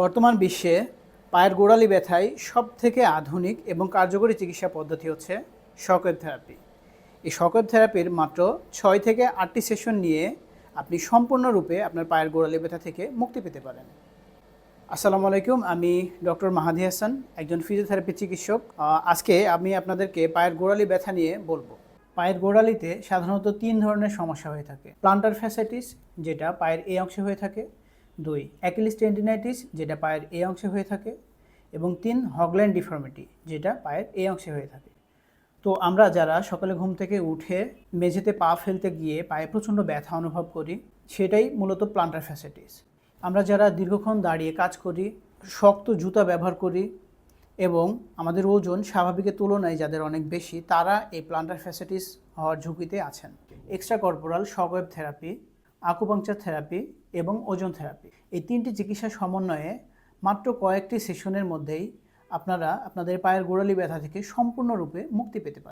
বর্তমান বিশ্বে পায়ের গোড়ালি ব্যথায় সব থেকে আধুনিক এবং কার্যকরী চিকিৎসা পদ্ধতি হচ্ছে শকওয়েভ থেরাপি। এই শকওয়েভ থেরাপির মাত্র ছয় থেকে আটটি সেশন নিয়ে আপনি সম্পূর্ণরূপে আপনার পায়ের গোড়ালি ব্যথা থেকে মুক্তি পেতে পারেন। আসসালামু আলাইকুম, আমি ডক্টর মাহাদি হাসান, একজন ফিজিওথেরাপি চিকিৎসক। আজকে আমি আপনাদেরকে পায়ের গোড়ালি ব্যথা নিয়ে বলব। পায়ের গোড়ালিতে সাধারণত তিন ধরনের সমস্যা হয়ে থাকে। প্লান্টার ফ্যাসাইটিস, যেটা পায়ের এই অংশে হয়ে থাকে দুই, অ্যাকিলিস টেন্ডিনাইটিস, যেটা পায়ের এ অংশে হয়ে থাকে, এবং তিন, হগল্যান্ড ডিফর্মিটি, যেটা পায়ের এ অংশে হয়ে থাকে। তো আমরা যারা সকালে ঘুম থেকে উঠে মেঝেতে পা ফেলতে গিয়ে পায়ে প্রচণ্ড ব্যথা অনুভব করি, সেটাই মূলত প্লান্টার ফ্যাসাইটিস আমরা যারা দীর্ঘক্ষণ দাঁড়িয়ে কাজ করি, শক্ত জুতা ব্যবহার করি, এবং আমাদের ওজন স্বাভাবিকের তুলনায় যাদের অনেক বেশি, তারা এই প্লান্টার ফ্যাসাইটিস হওয়ার ঝুঁকিতে আছেন। Extra corporeal shockwave therapy acupuncture therapy এবং ওজন থেরাপি। এই তিনটি চিকিৎসা সমন্বয়ে মাত্র কয়েকটি সেশনের মধ্যেই আপনারা আপনাদের পায়ের গোড়ালি ব্যথা থেকে সম্পূর্ণরূপে মুক্তি পেতে পারেন